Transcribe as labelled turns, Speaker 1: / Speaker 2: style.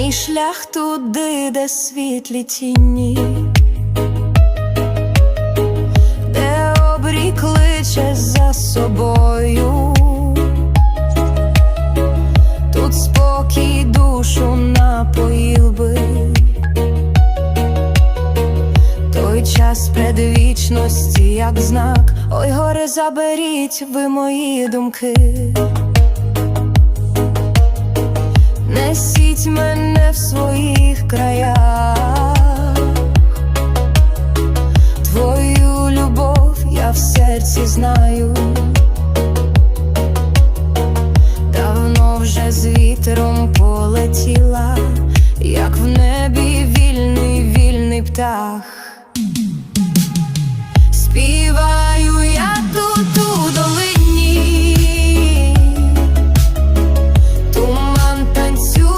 Speaker 1: Мій шлях туди, де світлі тіні, де обрій кличе за собою, тут спокій душу напоїв би, той час предвічності, як знак, ой, горе, заберіть ви мої думки. Несіть мене в своїх краях, твою любов я в серці знаю, давно вже з вітром полетіла, як в небі вільний, вільний птах.